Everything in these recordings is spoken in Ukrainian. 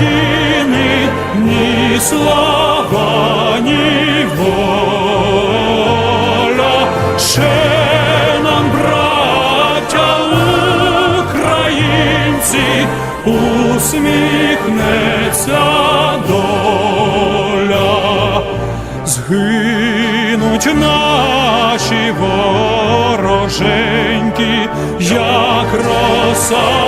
ні слава, ні воля, ще нам, браття українці, усміхнеться доля, згинуть наші вороженьки, як роса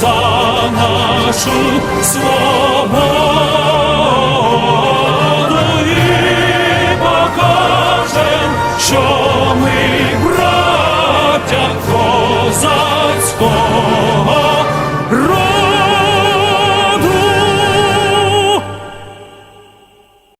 за нашу свободу І покажем, що ми браття козаки.